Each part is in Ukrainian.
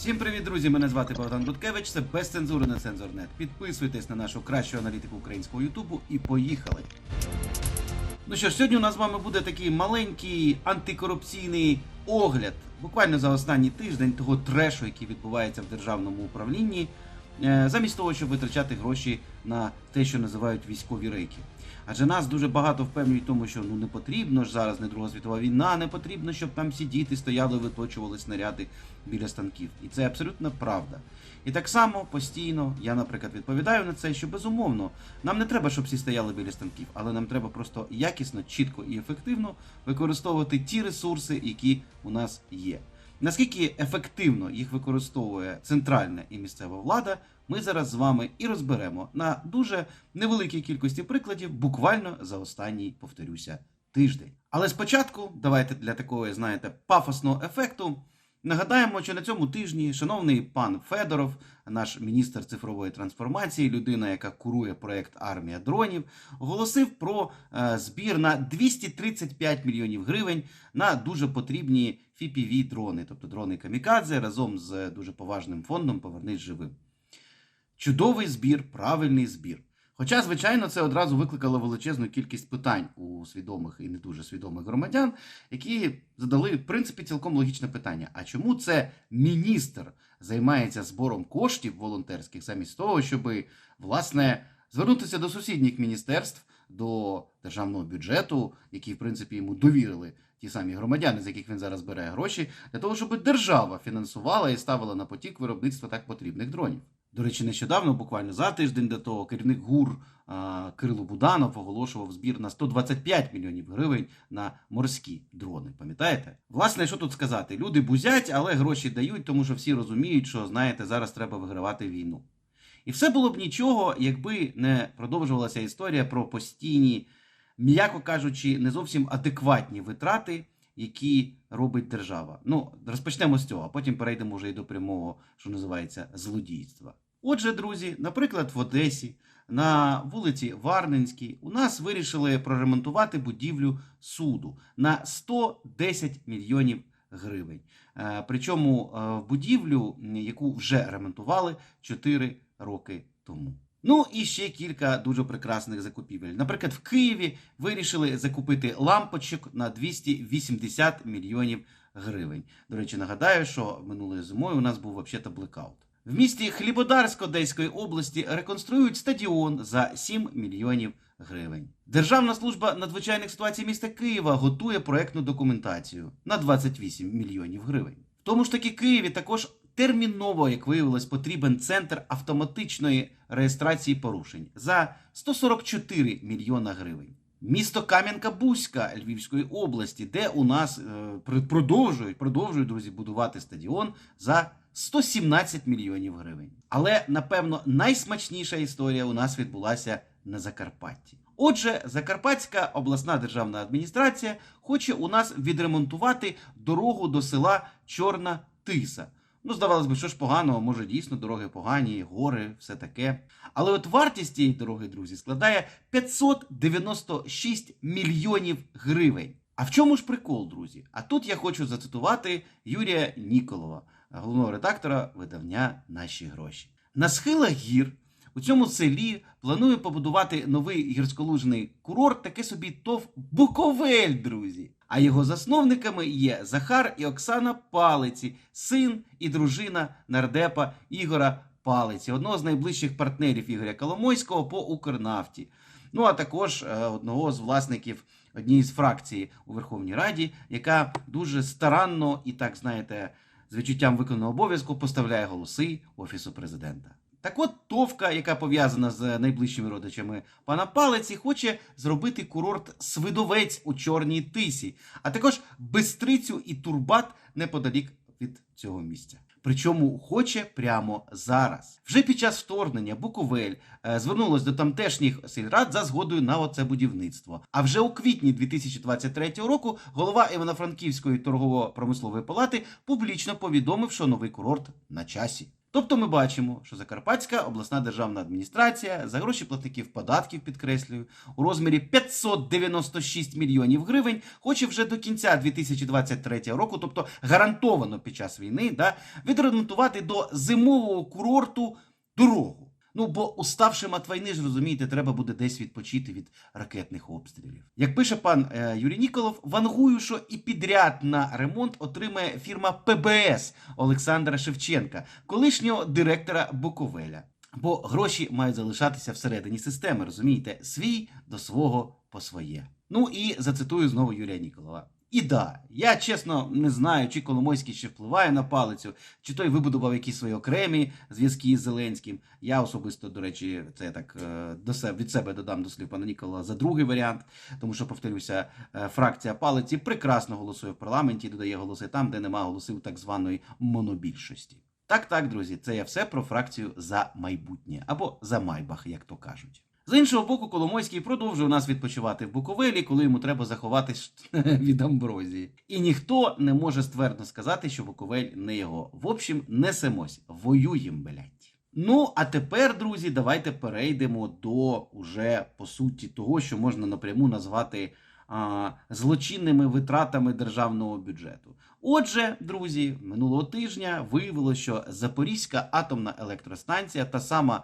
Всім привіт, друзі! Мене звати Богдан Буткевич. Це без цензури на цензорнет. Підписуйтесь на нашу кращу аналітику українського Ютубу і поїхали. Ну що сьогодні у нас з вами буде такий маленький антикорупційний огляд, буквально за останній тиждень того трешу, який відбувається в державному управлінні, е, замість того, щоб витрачати гроші на те, що називають військові рейки. Адже нас дуже багато впевнюють в тому, що ну не потрібно ж зараз не Друга світова війна, не потрібно, щоб там всі діти стояли, виточували снаряди біля станків. І це абсолютно правда. І так само постійно я, наприклад, відповідаю на це, що безумовно нам не треба, щоб всі стояли біля станків, але нам треба просто якісно, чітко і ефективно використовувати ті ресурси, які у нас є. Наскільки ефективно їх використовує центральна і місцева влада, ми зараз з вами і розберемо на дуже невеликій кількості прикладів, буквально за останній, повторюся, тиждень. Але спочатку давайте для такого, знаєте, пафосного ефекту. Нагадаємо, що на цьому тижні шановний пан Федоров, наш міністр цифрової трансформації, людина, яка курує проект Армія дронів, оголосив про е, збір на 235 мільйонів гривень на дуже потрібні fpv дрони, тобто дрони Камікадзе, разом з дуже поважним фондом Повернись живим. Чудовий збір, правильний збір. Хоча, звичайно, це одразу викликало величезну кількість питань у свідомих і не дуже свідомих громадян, які задали в принципі цілком логічне питання: а чому це міністр займається збором коштів волонтерських, замість того, щоб власне звернутися до сусідніх міністерств, до державного бюджету, які в принципі йому довірили ті самі громадяни, з яких він зараз бере гроші, для того, щоб держава фінансувала і ставила на потік виробництва так потрібних дронів. До речі, нещодавно, буквально за тиждень до того, керівник ГУР Кирило Буданов оголошував збір на 125 мільйонів гривень на морські дрони. Пам'ятаєте? Власне, що тут сказати? Люди бузять, але гроші дають, тому що всі розуміють, що знаєте, зараз треба вигравати війну. І все було б нічого, якби не продовжувалася історія про постійні, м'яко кажучи, не зовсім адекватні витрати, які робить держава. Ну, розпочнемо з цього, а потім перейдемо вже і до прямого, що називається, злодійства. Отже, друзі, наприклад, в Одесі на вулиці Варненській у нас вирішили проремонтувати будівлю суду на 110 мільйонів гривень. Е, Причому е, в будівлю, яку вже ремонтували 4 роки тому. Ну і ще кілька дуже прекрасних закупівель. Наприклад, в Києві вирішили закупити лампочок на 280 мільйонів гривень. До речі, нагадаю, що минулої зимою у нас був взагалі блекаут. В місті Хлібодарськ Одеської області реконструюють стадіон за 7 мільйонів гривень. Державна служба надзвичайних ситуацій міста Києва готує проектну документацію на 28 мільйонів гривень. В тому ж таки Києві також терміново, як виявилось, потрібен центр автоматичної реєстрації порушень за 144 мільйона гривень. Місто Кам'янка-Бузька Львівської області, де у нас е, продовжують, продовжують друзі будувати стадіон за 117 мільйонів гривень. Але напевно найсмачніша історія у нас відбулася на Закарпатті. Отже, Закарпатська обласна державна адміністрація хоче у нас відремонтувати дорогу до села Чорна Тиса. Ну, здавалось би, що ж поганого, може дійсно дороги погані, гори, все таке. Але от вартість цієї дороги, друзі, складає 596 мільйонів гривень. А в чому ж прикол, друзі? А тут я хочу зацитувати Юрія Ніколова, головного редактора видавня Наші гроші. На схилах гір у цьому селі планує побудувати новий гірськолужний курорт, таке собі ТОВ Буковель, друзі. А його засновниками є Захар і Оксана Палиці, син і дружина нардепа Ігора Палиці, одного з найближчих партнерів Ігоря Коломойського по Укрнафті. Ну а також е, одного з власників однієї з фракцій у Верховній Раді, яка дуже старанно і так знаєте, з відчуттям виконаного обов'язку поставляє голоси офісу президента. Так от Товка, яка пов'язана з найближчими родичами пана Палиці, хоче зробити курорт Свидовець у Чорній Тисі, а також Бистрицю і Турбат неподалік від цього місця. Причому хоче прямо зараз. Вже під час вторгнення Буковель е, звернулась до тамтешніх сільрад за згодою на оце будівництво. А вже у квітні 2023 року голова Івано-Франківської торгово-промислової палати публічно повідомив, що новий курорт на часі. Тобто ми бачимо, що Закарпатська обласна державна адміністрація за гроші платників податків, підкреслюю, у розмірі 596 мільйонів гривень, хоче вже до кінця 2023 року, тобто гарантовано під час війни, да, відремонтувати до зимового курорту дорогу. Ну, бо уставшим від війни ж розумієте, треба буде десь відпочити від ракетних обстрілів. Як пише пан е, Юрій Ніколов, вангую, що і підряд на ремонт отримає фірма ПБС Олександра Шевченка, колишнього директора Буковеля. Бо гроші мають залишатися всередині системи, розумієте, свій до свого по своє. Ну і зацитую знову Юрія Ніколова. І да, я чесно не знаю, чи Коломойський ще впливає на палицю, чи той вибудував якісь свої окремі зв'язки з Зеленським. Я особисто, до речі, це я так е, до себе від себе додам до слів пана Нікола за другий варіант, тому що повторюся, е, фракція палиці прекрасно голосує в парламенті, додає голоси там, де нема голосів так званої монобільшості. Так, так, друзі, це я все про фракцію за майбутнє або за майбах, як то кажуть. З іншого боку, Коломойський продовжує у нас відпочивати в Буковелі, коли йому треба заховатись від амброзії. І ніхто не може ствердно сказати, що Буковель не його. В общем, несемось, воюєм, блядь. Ну, а тепер, друзі, давайте перейдемо до уже по суті того, що можна напряму назвати злочинними витратами державного бюджету. Отже, друзі, минулого тижня виявилося, що Запорізька атомна електростанція, та сама,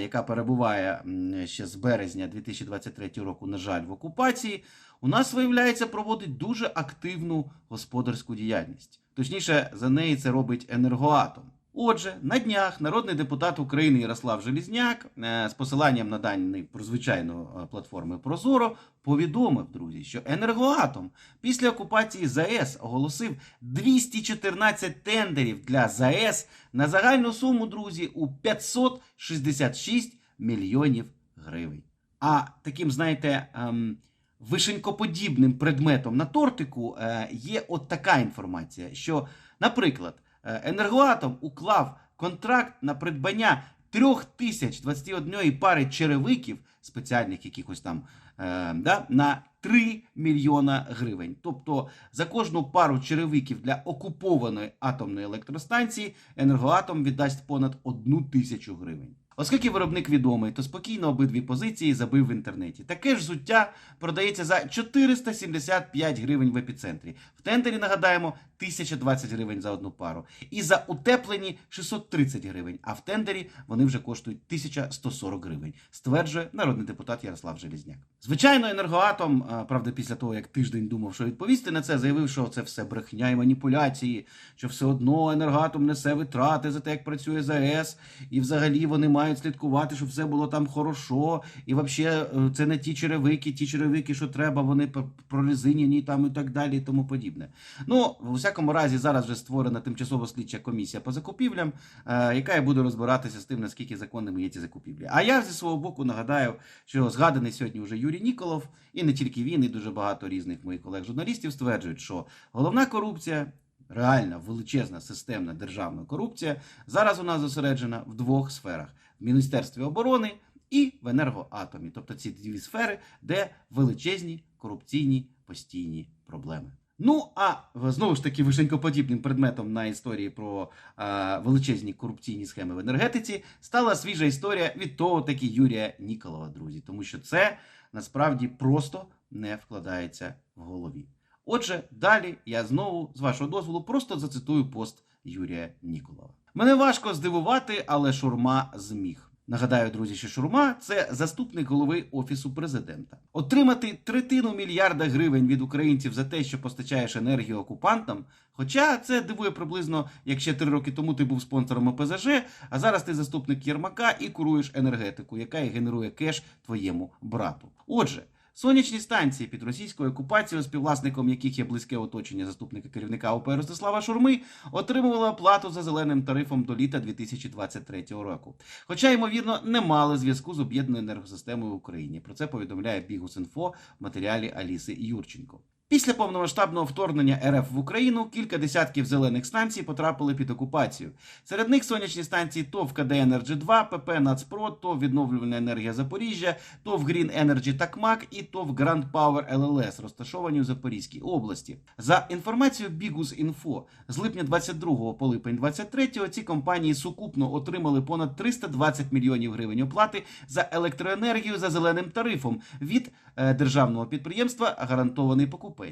яка перебуває ще з березня 2023 року, на жаль, в окупації, у нас виявляється проводить дуже активну господарську діяльність. Точніше, за неї це робить енергоатом. Отже, на днях народний депутат України Ярослав Желізняк е, з посиланням на дані про звичайну е, платформи Прозоро повідомив, друзі, що енергоатом після окупації ЗАЕС оголосив 214 тендерів для ЗАЕС на загальну суму, друзі, у 566 мільйонів гривень. А таким, знаєте, ем, вишенькоподібним предметом на тортику е, є от така інформація, що, наприклад, енергоатом уклав контракт на придбання 3021 пари черевиків, спеціальних якихось там, е, да, на 3 мільйона гривень. Тобто за кожну пару черевиків для окупованої атомної електростанції енергоатом віддасть понад 1 тисячу гривень. Оскільки виробник відомий, то спокійно обидві позиції забив в інтернеті. Таке ж взуття продається за 475 гривень в епіцентрі. В тендері нагадаємо 1020 гривень за одну пару. І за утеплені 630 гривень. А в тендері вони вже коштують 1140 гривень, стверджує народний депутат Ярослав Желізняк. Звичайно, енергоатом, правда, після того як тиждень думав, що відповісти на це, заявив, що це все брехня і маніпуляції, що все одно енергоатом несе витрати за те, як працює ЗАЕС, і взагалі вони мають слідкувати, щоб все було там хорошо. І взагалі це не ті черевики, ті черевики, що треба, вони пр- прорезинені там і так далі, і тому подібне. Ну, в усякому разі, зараз вже створена тимчасова слідча комісія по закупівлям, е, яка і буде розбиратися з тим, наскільки законними є ці закупівлі. А я зі свого боку нагадаю, що згаданий сьогодні вже Юрій Ніколов, і не тільки він, і дуже багато різних моїх колег-журналістів стверджують, що головна корупція. Реальна величезна системна державна корупція зараз у нас зосереджена в двох сферах: в Міністерстві оборони і в енергоатомі. Тобто ці дві сфери, де величезні корупційні постійні проблеми. Ну а знову ж таки вишенькоподібним предметом на історії про е, величезні корупційні схеми в енергетиці стала свіжа історія від того таки Юрія Ніколова, друзі, тому що це насправді просто не вкладається в голові. Отже, далі я знову, з вашого дозволу, просто зацитую пост Юрія Ніколова. Мене важко здивувати, але шурма зміг. Нагадаю, друзі, що Шурма це заступник голови офісу президента. Отримати третину мільярда гривень від українців за те, що постачаєш енергію окупантам. Хоча це дивує приблизно, як ще три роки тому ти був спонсором ОПЗЖ, а зараз ти заступник Єрмака і куруєш енергетику, яка і генерує кеш твоєму брату. Отже. Сонячні станції під російською окупацією, співвласником яких є близьке оточення заступника керівника ОП Ростислава Шурми, отримували оплату за зеленим тарифом до літа 2023 року. Хоча, ймовірно, не мали зв'язку з об'єднаною енергосистемою в Україні. Про це повідомляє Бігус.Інфо в матеріалі Аліси Юрченко. Після повномасштабного вторгнення РФ в Україну кілька десятків зелених станцій потрапили під окупацію. Серед них сонячні станції ТОВ КД Енерджі 2, ПП Нацпрод, ТОВ Відновлювальна енергія Запоріжжя, ТОВ Грін Енерджі Такмак і ТОВ Гранд Пауер ЛЛС, розташовані у Запорізькій області. За інформацією Bigус.Info, з липня 22 по липень 23 ці компанії сукупно отримали понад 320 мільйонів гривень оплати за електроенергію за зеленим тарифом від е, державного підприємства Гарантований покупець.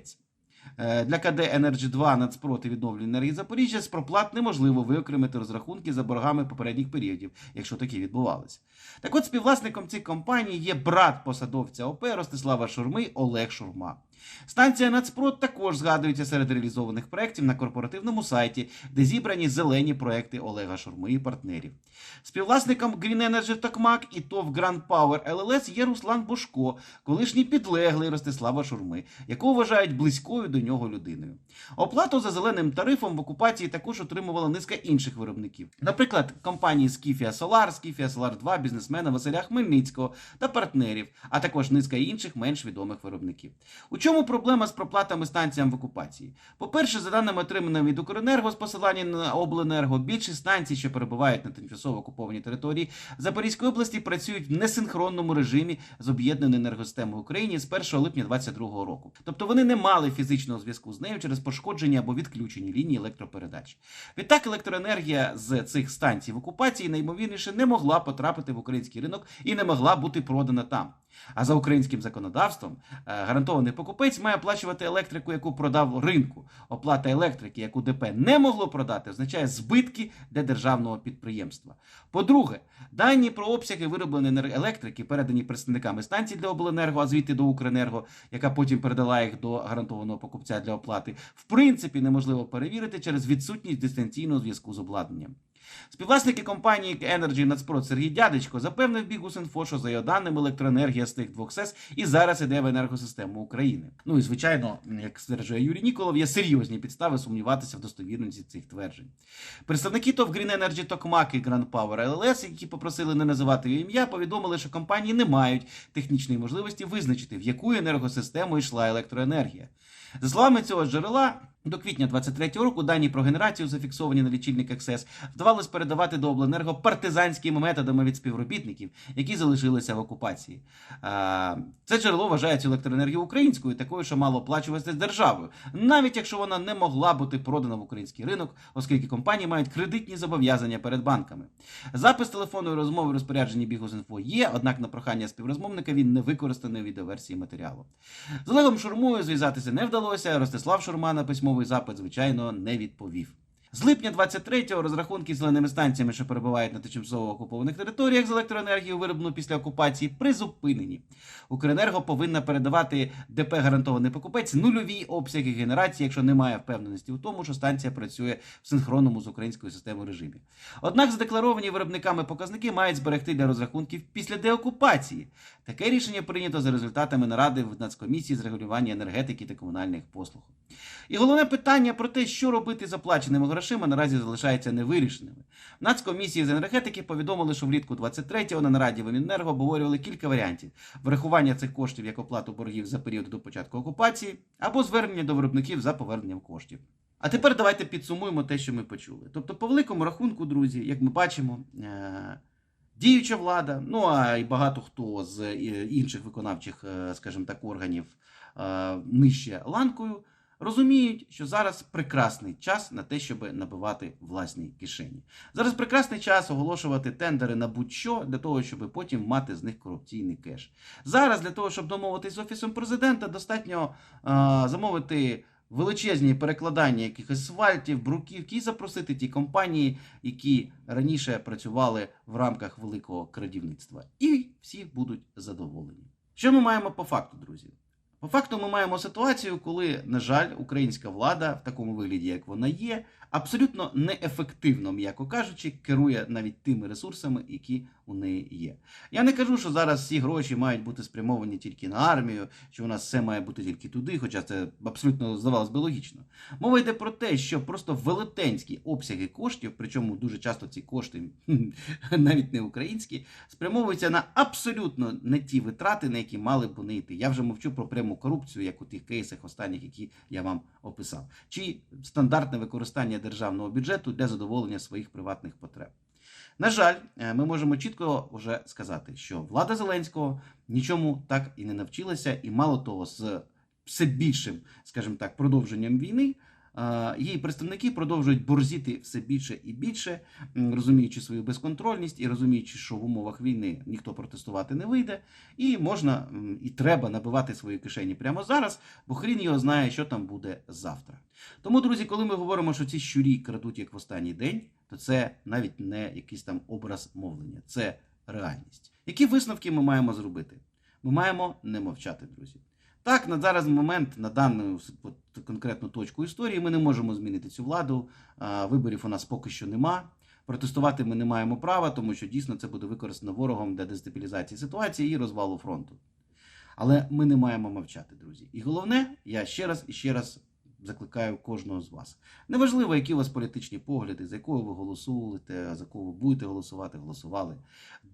Е, Для КД Energy 2 Нацпроти відновлення енергії Запоріжжя з проплат неможливо виокремити розрахунки за боргами попередніх періодів, якщо такі відбувалися. Так от співвласником цих компаній є брат посадовця ОП Ростислава Шурми Олег Шурма. Станція Нацпрод також згадується серед реалізованих проєктів на корпоративному сайті, де зібрані зелені проекти Олега Шурми і партнерів. Співвласником Green Energy Токмак і ТОВ Grand Power LLS є Руслан Бошко, колишній підлеглий Ростислава Шурми, якого вважають близькою до нього людиною. Оплату за зеленим тарифом в окупації також отримувала низка інших виробників. Наприклад, компанії Skifia Solar, Skifia Solar 2, бізнесмена Василя Хмельницького та партнерів, а також низка інших менш відомих виробників. У чому проблема з проплатами станціям в окупації? По-перше, за даними отриманими від Укренерго з посилання на обленерго, більшість станцій, що перебувають на тимчасово окупованій території Запорізької області, працюють в несинхронному режимі з об'єднаною енергосистемою в Україні з 1 липня 2022 року. Тобто вони не мали фізичного зв'язку з нею через пошкодження або відключені лінії електропередач. Відтак електроенергія з цих станцій в окупації найімовірніше не могла потрапити в український ринок і не могла бути продана там. А за українським законодавством е, гарантований покупець має оплачувати електрику, яку продав ринку. Оплата електрики, яку ДП не могло продати, означає збитки для державного підприємства. По-друге, дані про обсяги виробленої електрики, передані представниками станцій для обленерго, а звідти до Укренерго, яка потім передала їх до гарантованого покупця для оплати, в принципі неможливо перевірити через відсутність дистанційного зв'язку з обладнанням. Співвласники компанії Energy Нацпрод Сергій Дядечко запевнив Bigус.Info, що за його даними електроенергія з тих двох СЕС і зараз іде в енергосистему України. Ну і звичайно, як стверджує Юрій Ніколов, є серйозні підстави сумніватися в достовірності цих тверджень. Представники ТОВ Green Energy Токмак і Grand Power LLS, які попросили не називати її ім'я, повідомили, що компанії не мають технічної можливості визначити, в яку енергосистему йшла електроенергія. За словами цього джерела, до квітня 23-го року дані про генерацію, зафіксовані на лічильниках СЕС, вдавалось передавати до обленерго партизанськими методами від співробітників, які залишилися в окупації. Це джерело вважає цю електроенергію українською, такою, що мало оплачуватися державою, навіть якщо вона не могла бути продана в український ринок, оскільки компанії мають кредитні зобов'язання перед банками. Запис телефонної розмови в розпорядженні Бігус.Інфо є, однак на прохання співрозмовника він не використаний у відеоверсії матеріалу. З Олегом Шурмою зв'язатися не вдалося. Ростислав Шурма на письмовий запит, звичайно, не відповів. З липня 23-го розрахунки зеленими станціями, що перебувають на тимчасово окупованих територіях з електроенергією, вироблену після окупації, призупинені. Укренерго повинна передавати ДП гарантований покупець нульові обсяги генерації, якщо немає впевненості у тому, що станція працює в синхронному з українською системою режимі. Однак задекларовані виробниками показники мають зберегти для розрахунків після деокупації. Таке рішення прийнято за результатами наради в Нацкомісії з регулювання енергетики та комунальних послуг. І головне питання про те, що робити з оплаченими грошима, наразі залишається невирішеними. Нацкомісії з енергетики повідомили, що влітку 23-го на нараді в обговорювали кілька варіантів: врахування цих коштів як оплату боргів за період до початку окупації, або звернення до виробників за поверненням коштів. А тепер давайте підсумуємо те, що ми почули. Тобто, по великому рахунку, друзі, як ми бачимо, е- діюча влада, ну а й багато хто з е, інших виконавчих, е, скажімо так, органів нижче ланкою, розуміють, що зараз прекрасний час на те, щоб набивати власні кишені. Зараз прекрасний час оголошувати тендери на будь-що для того, щоб потім мати з них корупційний кеш. Зараз для того, щоб домовитись з офісом президента, достатньо е, замовити. Величезні перекладання якихось асфальтів, бруківки і запросити ті компанії, які раніше працювали в рамках великого крадівництва. І всі будуть задоволені. Що ми маємо по факту, друзі? По факту ми маємо ситуацію, коли, на жаль, українська влада в такому вигляді, як вона є, абсолютно неефективно, м'яко кажучи, керує навіть тими ресурсами, які у неї є. Я не кажу, що зараз всі гроші мають бути спрямовані тільки на армію, що у нас все має бути тільки туди, хоча це абсолютно здавалось би логічно. Мова йде про те, що просто велетенські обсяги коштів, причому дуже часто ці кошти навіть не українські, спрямовуються на абсолютно не ті витрати, на які мали б вони йти. Я вже мовчу про пряму корупцію, як у тих кейсах останніх, які я вам описав, чи стандартне використання державного бюджету для задоволення своїх приватних потреб. На жаль, е, ми можемо чітко вже сказати, що влада Зеленського нічому так і не навчилася, і мало того, з все більшим, скажімо так, продовженням війни. Її представники продовжують борзіти все більше і більше, розуміючи свою безконтрольність і розуміючи, що в умовах війни ніхто протестувати не вийде, і можна і треба набивати свої кишені прямо зараз, бо хрін його знає, що там буде завтра. Тому, друзі, коли ми говоримо, що ці щурі крадуть як в останній день, то це навіть не якийсь там образ мовлення, це реальність. Які висновки ми маємо зробити? Ми маємо не мовчати, друзі. Так, на зараз момент, на дану конкретну точку історії, ми не можемо змінити цю владу. Виборів у нас поки що нема. Протестувати ми не маємо права, тому що дійсно це буде використано ворогом для дестабілізації ситуації і розвалу фронту. Але ми не маємо мовчати, друзі. І головне, я ще раз і ще раз закликаю кожного з вас. Неважливо, які у вас політичні погляди, за якого ви голосуєте, за кого ви будете голосувати, голосували.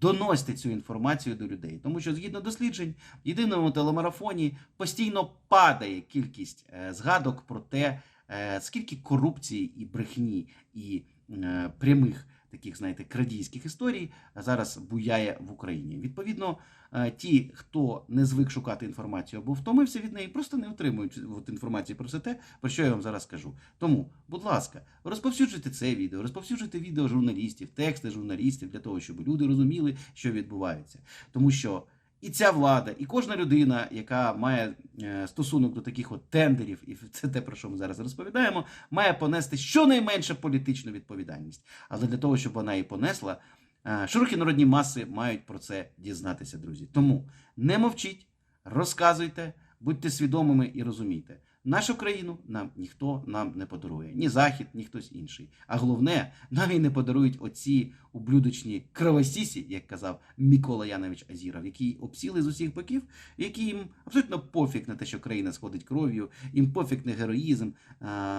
Доносьте цю інформацію до людей, тому що згідно досліджень, в єдиному телемарафоні постійно падає кількість е, згадок про те, е, скільки корупції і брехні і е, прямих таких, знаєте, крадійських історій зараз буяє в Україні. Відповідно, е, ті, хто не звик шукати інформацію або втомився від неї, просто не отримують от інформації про все те, про що я вам зараз кажу. Тому, будь ласка, розповсюджуйте це відео, розповсюджуйте відео журналістів, тексти журналістів для того, щоб люди розуміли, що відбувається. Тому що і ця влада, і кожна людина, яка має е, стосунок до таких от тендерів, і це те, про що ми зараз розповідаємо, має понести щонайменше політичну відповідальність. Але для того, щоб вона її понесла, е, широкі народні маси мають про це дізнатися, друзі. Тому не мовчіть, розказуйте, будьте свідомими і розумійте. Нашу країну нам ніхто нам не подарує, ні захід, ні хтось інший. А головне, нам і не подарують оці ублюдочні кровосісі, як казав Микола Янович Азіров, які обсіли з усіх боків, які їм абсолютно пофіг на те, що країна сходить кров'ю, їм пофіг на героїзм,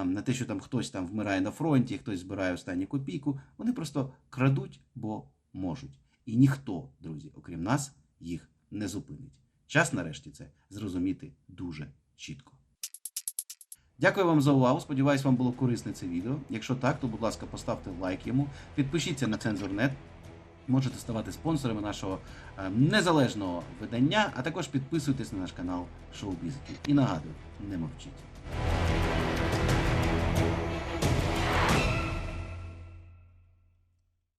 на те, що там хтось там вмирає на фронті, хтось збирає останню копійку. Вони просто крадуть, бо можуть. І ніхто, друзі, окрім нас, їх не зупинить. Час нарешті це зрозуміти дуже чітко. Дякую вам за увагу. Сподіваюсь, вам було корисне це відео. Якщо так, то будь ласка, поставте лайк йому, підпишіться на цензорнет. Можете ставати спонсорами нашого е, незалежного видання, а також підписуйтесь на наш канал Шоу Бізики. І нагадую, не мовчіть.